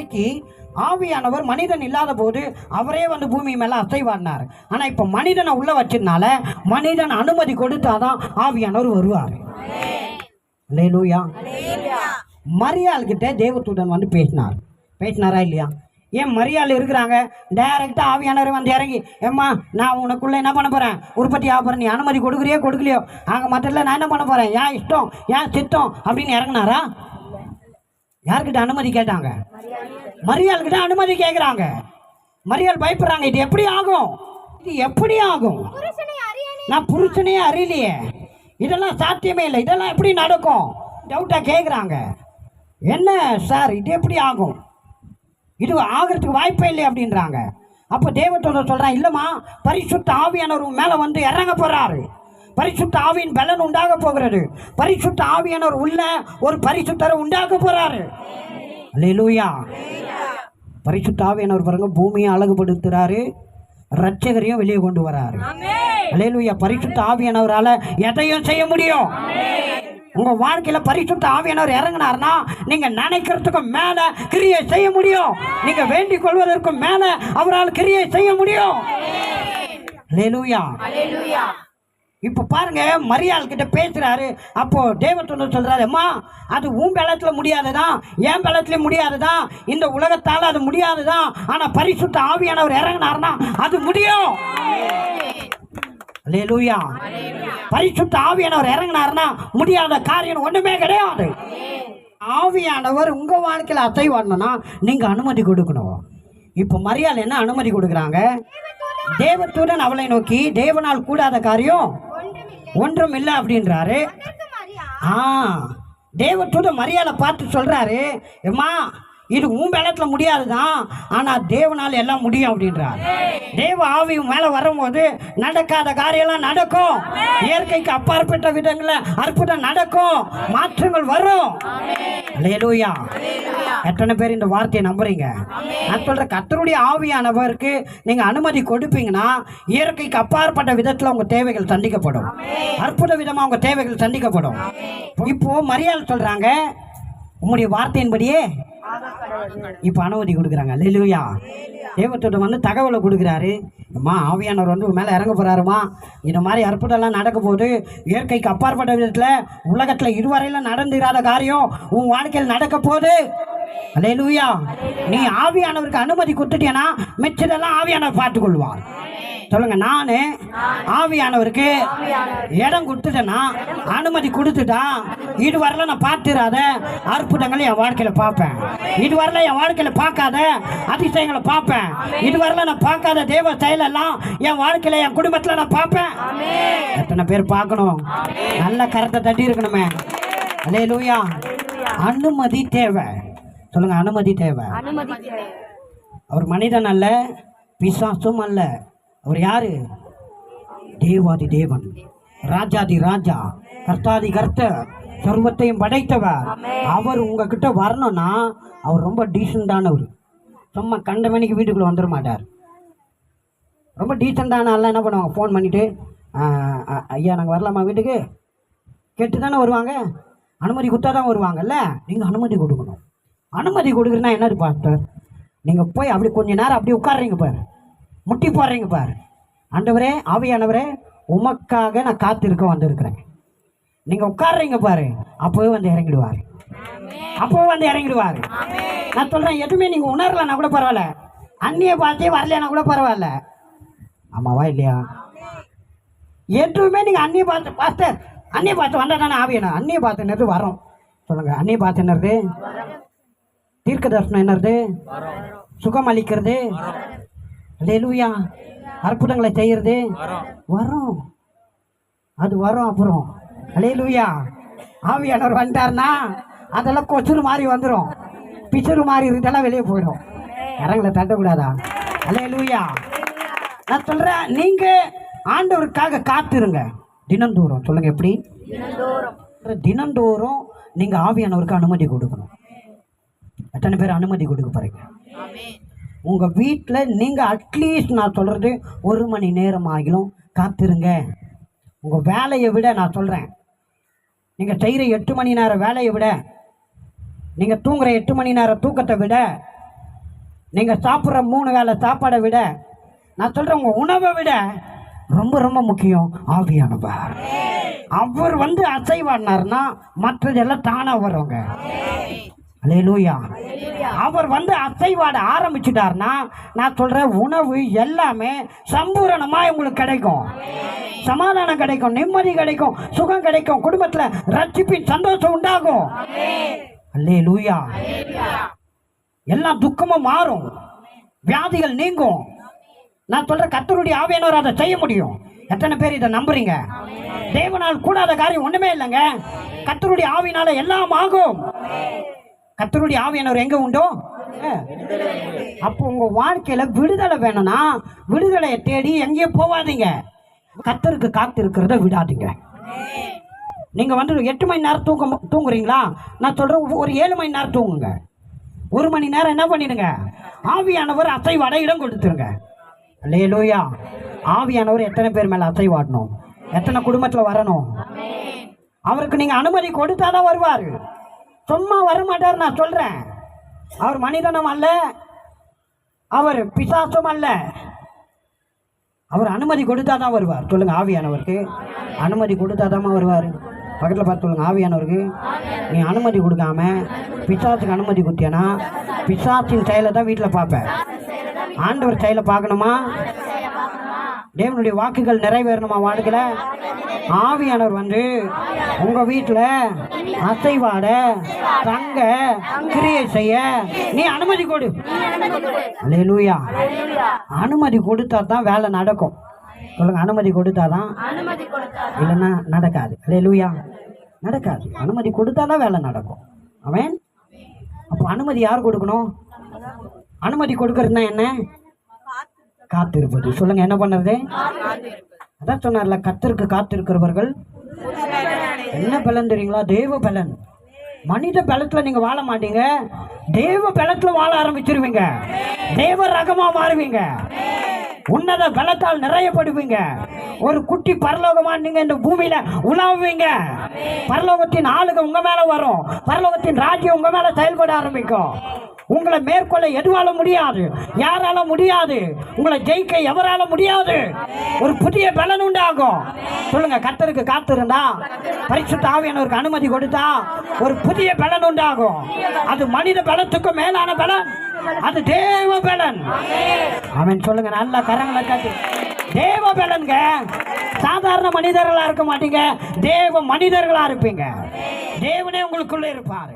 வரைக்கும் ஆவியானவர் மனிதன் இல்லாத போது அவரே வந்து பூமி மேல அசைவாடினார் ஆனா இப்ப மனிதனை உள்ள வச்சதுனால மனிதன் அனுமதி கொடுத்தாதான் ஆவியானவர் வருவார். லேலூயா மரியாள் கிட்ட தேவத்துடன் வந்து பேசினார். பேசினாரா இல்லையா? ஏன் மரியாள் இருக்கிறாங்க? டைரக்டா ஆவியானவர் வந்து இறங்கி ஏம்மா நான் உனக்குள்ள என்ன பண்ண போறேன்? உற்பத்தி ஆக நீ அனுமதி கொடுக்குறியோ கொடுக்கலையோ? ஆக மற்றல நான் என்ன பண்ண போறேன்? ஏன் இஷ்டம் ஏன் சித்தம் அப்படின்னு இறங்குனாரா? யார்கிட்ட அனுமதி கேட்டாங்க? மரியாள் கிட்ட அனுமதி கேட்குறாங்க மரியாள் பயப்படுறாங்க இது எப்படி ஆகும்? இது எப்படி ஆகும்? நான் புருஷனையே அறியலையே. இதெல்லாம் சாத்தியமே இல்லை. இதெல்லாம் எப்படி நடக்கும்? டவுட்டாக கேட்குறாங்க என்ன சார்? இது எப்படி ஆகும்? இது ஆகிறதுக்கு வாய்ப்பே இல்லை அப்படின்றாங்க. அப்போ தேவத்தோட சொல்கிறான் இல்லைம்மா பரிசுத்த ஆவியானவர் மேலே வந்து இறங்க போகிறாரு பரிசுத்த ஆவியின் பலன் உண்டாக போகிறது. பரிசுத்த ஆவியானவர் உள்ள ஒரு பரிசுத்தரை உண்டாக்க போகிறாரு அல்லேலூயா. பரிசுத்த ஆவியானவர் பாருங்க பூமியை அழகுபடுத்துறாரு. ரட்சகரையும் வெளியே கொண்டு வராரு. அல்லேலூயா. பரிசுத்த ஆவியானவரால எதையும் செய்ய முடியும். உங்க வாழ்க்கையில பரிசுத்த ஆவியானவர் இறங்கினார்னா நீங்க நினைக்கிறதுக்கு மேல கிரியை செய்ய முடியும். நீங்க வேண்டிக் கொள்வதற்கு மேல அவரால் கிரியை செய்ய முடியும். அல்லேலூயா. இப்போ பாருங்க மரியாள் கிட்ட பேசுறாரு. அப்போ தேவத்தொண்டர் சொல்றாரு அம்மா அது உன் பலத்தில் முடியாதுதான் என் பலத்துல முடியாதுதான் இந்த உலகத்தால் அது முடியாதுதான் ஆனால் பரிசுத்த ஆவியானவர் இறங்கினார்னா அது முடியும். லூயா பரிசுத்த ஆவியானவர் இறங்கினார்னா முடியாத காரியம் ஒன்றுமே கிடையாது. ஆவியானவர் உங்க வாழ்க்கையில அசைவாடணும்னா நீங்கள் அனுமதி கொடுக்கணும். இப்போ மரியாள் என்ன அனுமதி கொடுக்குறாங்க? தேவத்துடன் அவளை நோக்கி தேவனால் கூடாத காரியம் ஒன்றும் இல்லை அப்படின்றாரு. ஆ தேவத்தூத மரியாதை பார்த்து சொல்றாரு. எம்மா இது உன் பலத்துல முடியாதுதான். ஆனா தேவனால் எல்லாம் முடியும் அப்படின்றார். தேவ ஆவி மேல வரும்போது நடக்காத காரியம்லாம் நடக்கும். இயற்கைக்கு அப்பாற்பட்ட விதங்கள அற்புதம் நடக்கும். மாற்றங்கள் வரும். அல்லேலூயா எத்தனை பேர் இந்த வார்த்தையை நம்புறீங்க? நான் சொல்ற கத்தருடைய ஆவியானவருக்கு நீங்க அனுமதி கொடுப்பீங்கன்னா இயற்கைக்கு அப்பாற்பட்ட விதத்துல உங்க தேவைகள் சந்திக்கப்படும் அற்புத விதமா உங்க தேவைகள் சந்திக்கப்படும் இப்போ மரியாதை சொல்றாங்க. உங்களுடைய வார்த்தையின்படியே இப்போ அனுமதி கொடுக்குறாங்க. லெலுயா தேவத்தோட வந்து தகவலை கொடுக்குறாரு. அம்மா ஆவியானவர் வந்து உன் மேலே இறங்க போகிறாருமா இந்த மாதிரி அற்புதம்லாம் நடக்க போது இயற்கைக்கு அப்பாற்பட்ட விதத்தில் உலகத்தில் இதுவரையில் நடந்துராத காரியம் உன் வாழ்க்கையில் நடக்க போகுது அலையலூயா நீ ஆவியானவருக்கு அனுமதி கொடுத்துட்டேன்னா மிச்சதெல்லாம் ஆவியானவர் பார்த்துக்கொள்வார். சொல்லுங்க நான் ஆவியானவருக்கு இடம் கொடுத்துட்டேன்னா அனுமதி கொடுத்துட்டா இது வரல நான் பார்த்துடாத அற்புதங்களை என் வாழ்க்கையில் பார்ப்பேன். இது வரல என் வாழ்க்கையில் பார்க்காத அதிசயங்களை பார்ப்பேன். இது வரல நான் பார்க்காத தேவ செயலெல்லாம் என் வாழ்க்கையில் என் குடும்பத்தில் நான் பார்ப்பேன். எத்தனை பேர் பார்க்கணும்? நல்ல கரத்தை தட்டி இருக்கணுமே அலே லூயா அனுமதி தேவை. சொல்லுங்க அனுமதி தேவை. அவர் மனிதன் அல்ல பிசாசும் அல்ல. அவர் யாரு? தேவாதி தேவன். ராஜாதி ராஜா. கர்த்தாதி கர்த்தர். சர்வத்தையும் படைத்தவர். அவர் உங்ககிட்ட வரணும்னா அவர் ரொம்ப டீசெண்டானவர். சும்மா கண்ட மணிக்கு வீட்டுக்குள்ள வந்துட மாட்டார். ரொம்ப டீசெண்டான ஆள்லாம் என்ன பண்ணுவாங்க? ஃபோன் பண்ணிட்டு "ஆ, ஆ, ஐயா நாங்கள் வரலாமா வீட்டுக்கு? கேட்டு தானே வருவாங்க. அனுமதி கொடுத்தா தான் வருவாங்கல்ல? நீங்கள் அனுமதி கொடுக்கணும். அனுமதி கொடுக்குறதுனா என்னது பாஸ்டர் நீங்கள் போய் அப்படி கொஞ்ச நேரம் அப்படி உட்காடுறீங்க பாரு. முட்டி போடுறீங்க பாரு. ஆண்டவரே ஆவியானவரே உமக்காக நான் காத்திருக்க வந்திருக்கிறேன். நீங்கள் உட்காடுறீங்க பாரு அப்போவே வந்து இறங்கிடுவார். அப்போவே வந்து இறங்கிடுவார். நான் சொல்கிறேன் எதுவுமே நீங்கள் உணரலன்னா கூட பரவாயில்ல. அந்நிய பார்த்தே வரலைன்னா கூட பரவாயில்ல. ஆமாவா இல்லையா? எதுவுமே நீங்கள் அந்நிய பார்த்து பாஸ்டர் அந்நிய பார்த்து வந்தால் தானே ஆவியணும் அந்நிய பார்த்துனது வரும். சொல்லுங்கள் அந்நிய பார்த்து தீர்க்க தரிசனம் என்னது? சுகம் அளிக்கிறது. லெலுயா அற்புதங்களை செய்யறது வரும். அது வரும் அப்புறம். லெலுயா ஆவியானவர் வந்துட்டாருன்னா அதெல்லாம் கொசுறு மாதிரி வந்துடும் பிசுறு மாதிரி இதெல்லாம் வெளியே போயிடும். இறங்களை தட்டக்கூடாதா? அலே லூயா நான் சொல்றேன் நீங்க ஆண்டவருக்காக காத்திருங்க. தினந்தோறும். சொல்லுங்க எப்படி? தினந்தோறும். நீங்கள் ஆவியானவருக்கு அனுமதி கொடுக்கணும். எத்தனை பேர் அனுமதி கொடுக்க போகிறீங்க உங்க வீட்டில் நீங்க அட்லீஸ்ட் நான் சொல்றது ஒரு மணி நேரம் ஆகிலும் காத்திருங்க. உங்க வேலையை விட நான் சொல்றேன். நீங்க செய்கிற எட்டு மணி நேரம் வேலையை விட நீங்க தூங்குற எட்டு மணி நேரம் தூக்கத்தை விட நீங்கள் சாப்பிட்ற மூணு வேளை சாப்பாடை விட நான் சொல்கிறேன் உங்கள் உணவை விட ரொம்ப ரொம்ப முக்கியம் ஆவியானவர். அவர் வந்து அசைவாடினார்னா மற்றதெல்லாம் தானாக வருவாங்க அல்லேலூயா அவர் வந்து அசைவாட ஆரம்பிச்சிட்டார்னா நான் சொல்கிறேன் உணவு எல்லாமே சம்பூரணமாக உங்களுக்கு கிடைக்கும். சமாதானம் கிடைக்கும் நிம்மதி கிடைக்கும் சுகம் கிடைக்கும் குடும்பத்தில் ரட்சிப்பின் சந்தோஷம் உண்டாகும். அல்லேலூயா எல்லா துக்கமும் மாறும். வியாதிகள் நீங்கும். நான் சொல்ற கத்தருடைய ஆவியானவர் அதை செய்ய முடியும். எத்தனை பேர் இதை நம்புறீங்க? தேவனால் கூடாத காரியம் ஒண்ணுமே இல்லைங்க. கத்தருடைய ஆவினால எல்லாம் ஆகும். கத்தருடைய ஆவியானவர் எங்க உண்டோ? அப்போ உங்க வாழ்க்கையில விடுதலை வேணும்னா விடுதலையை தேடி எங்கேயே போகாதீங்க கத்தருக்கு காத்து இருக்கிறத விடாதீங்க. நீங்க வந்து எட்டு மணி நேரம் தூங்க தூங்குறீங்களா? நான் சொல்றேன் ஒரு ஏழு மணி நேரம் தூங்குங்க. ஒரு மணி நேரம் என்ன பண்ணிடுங்க? ஆவியானவர் அசைவாட இடம் கொடுத்துருங்க. லேலோயா ஆவியானவர் எத்தனை பேர் மேல அசைவாடணும் எத்தனை குடும்பத்தில் வரணும்? அவருக்கு நீங்க அனுமதி கொடுத்தாதான் வருவார். சும்மா வரமாட்டார் நான் சொல்கிறேன் அவர் மனிதனும் அல்ல அவர் பிசாசும் அல்ல. அவர் அனுமதி கொடுத்தாதான் வருவார். சொல்லுங்கள் ஆவியானவருக்கு. அனுமதி கொடுத்தாதாம்மா வருவார். பக்கத்தில் பார்த்து சொல்லுங்கள் ஆவியானவருக்கு. நீ அனுமதி கொடுக்காம பிசாசுக்கு அனுமதி கொடுத்தியானா? பிசாசின் செயலை தான் வீட்டில் பார்ப்பேன். ஆண்டவர் செயலை பார்க்கணுமா? தேவனுடைய வாக்குகள் நிறைவேறணுமா வாழ்க்கையில்? ஆவியானவர் வந்து உங்க வீட்டில் அசைவாட தங்க கிரியை செய்ய நீ அனுமதி கொடு. அல்லேலூயா அனுமதி கொடுத்தா தான் வேலை நடக்கும். சொல்லுங்க அனுமதி கொடுத்தா தான் இல்லைன்னா நடக்காது. அல்லேலூயா நடக்காது. அனுமதி கொடுத்தா தான் வேலை நடக்கும். அவன் அப்போ அனுமதி யார் கொடுக்கணும்? அனுமதி கொடுக்கறதுனா என்ன? காத்திருப்பது. சொல்லுங்க என்ன பண்ணுறது? அதான் சொன்னார்ல கத்திற்கு காத்திருக்கிறவர்கள். என்ன பலன் தெரியுங்களா? தேவ பலன். மனித பலத்தில் நீங்கள் வாழ மாட்டீங்க. தேவ பலத்தில் வாழ ஆரம்பிச்சிருவீங்க. தேவ ரகமாக மாறுவீங்க. உன்னத பலத்தால் நிறையப்படுவீங்க. ஒரு குட்டி பரலோகமா நீங்க இந்த பூமியில உலாவுவீங்க. பரலோகத்தின் ஆளுக உங்க மேல வரும். பரலோகத்தின் ராஜ்யம் உங்க மேல செயல்பட ஆரம்பிக்கும். உங்களை மேற்கொள்ள எதுவால முடியாது யாரால முடியாது உங்களை ஜெயிக்க எவரால முடியாது. ஒரு புதிய பலன் உண்டாகும். சொல்லுங்க கர்த்தருக்கு காத்திருந்தா பரிசு தாவியானவருக்கு அனுமதி கொடுத்தா ஒரு புதிய பலன் உண்டாகும். அது மனித பலத்துக்கும் மேலான பலன். அது தேவ பலன். அவன் சொல்லுங்க நல்ல கரங்களை காட்டு. தேவ பலன்க சாதாரண மனிதர்களா இருக்க மாட்டீங்க. தேவ மனிதர்களா இருப்பீங்க. தேவனே உங்களுக்குள்ள இருப்பாரு.